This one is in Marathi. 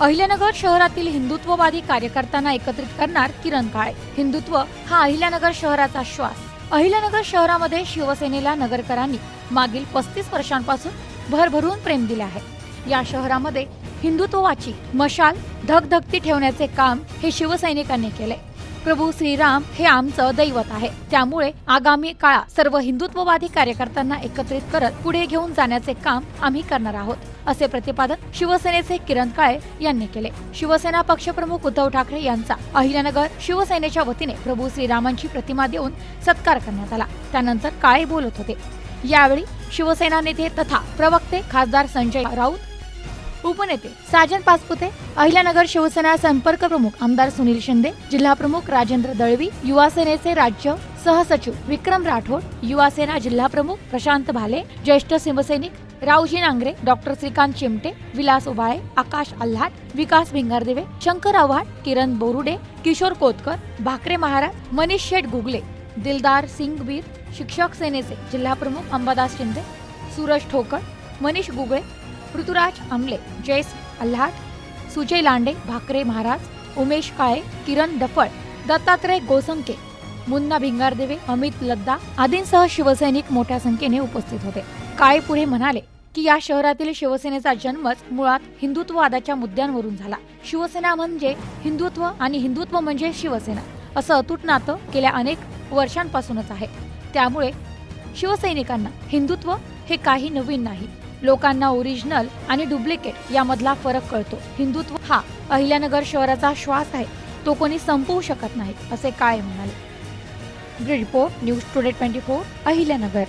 अहिल्यानगर शहरातील हिंदुत्ववादी कार्यकर्त्यांना एकत्रित करणार किरण काळे. हिंदुत्व हा अहिल्यानगर शहराचा श्वास. अहिल्यानगर शहरामध्ये शिवसेनेला नगरकरांनी मागील पस्तीस वर्षांपासून भरभरून प्रेम दिले आहे. या शहरामध्ये हिंदुत्वाची मशाल धगधगती ठेवण्याचे काम हे शिवसैनिकांनी केले. प्रभू श्रीराम हे आमचं दैवत आहे. त्यामुळे आगामी काळात सर्व हिंदुत्ववादी कार्यकर्त्यांना एकत्रित करत पुढे घेऊन जाण्याचे काम आम्ही करणार आहोत असे प्रतिपादन शिवसेनेचे किरण काळे यांनी केले. शिवसेना पक्षप्रमुख उद्धव ठाकरे यांचा अहिल्यानगर शिवसेनेच्या वतीने प्रभू श्रीरामांची प्रतिमा देऊन सत्कार करण्यात आला. त्यानंतर काळे बोलत होते. यावेळी शिवसेना नेते तथा प्रवक्ते खासदार संजय राऊत उपनेते साजन पासपुते अहिल्यानगर शिवसेना संपर्क प्रमुख आमदार सुनील शिंदे जिल्हा प्रमुख राजेंद्र दळवी युवा सेनेचे राज्य सहसचिव विक्रम राठोड युवा सेना जिल्हा प्रमुख प्रशांत भाले ज्येष्ठ शिवसैनिक रावजी नांगरे डॉक्टर श्रीकांत चिमटे विलास उबाळे आकाश आल्हाट विकास भिंगारदेवे शंकर आव्हाड किरण बोरुडे किशोर कोतकर भाकरे महाराज मनीष शेठ गुगले दिलदार सिंगवीर शिक्षक सेनेचे जिल्हा प्रमुख अंबादास शिंदे सूरज ठोकर मनीष गुगळे ऋतुराज आमले जयस अल्हाट सुजय लांडे भाकरे महाराज उमेश काळे किरण डफळ दत्तात्रय गोसंके मुन्ना भिंगारदेवे अमित लद्दा आदींसह शिवसैनिक मोठ्या संख्येने उपस्थित होते. काळे पुढे म्हणाले की या शहरातील शिवसेनेचा जन्मच मुळात हिंदुत्ववादाच्या मुद्द्यांवरून झाला. शिवसेना म्हणजे हिंदुत्व आणि हिंदुत्व म्हणजे शिवसेना असं अतूट नातं गेल्या अनेक वर्षांपासूनच आहे. त्यामुळे शिवसैनिकांना हिंदुत्व हे काही नवीन नाही. लोकांना ओरिजिनल आणि डुप्लिकेट यामधला फरक कळतो. हिंदुत्व हा अहिल्यानगर शहराचा श्वास आहे. तो कोणी संपवू शकत नाही असे काय म्हणाले. Report news today twenty four Ahilyanagar.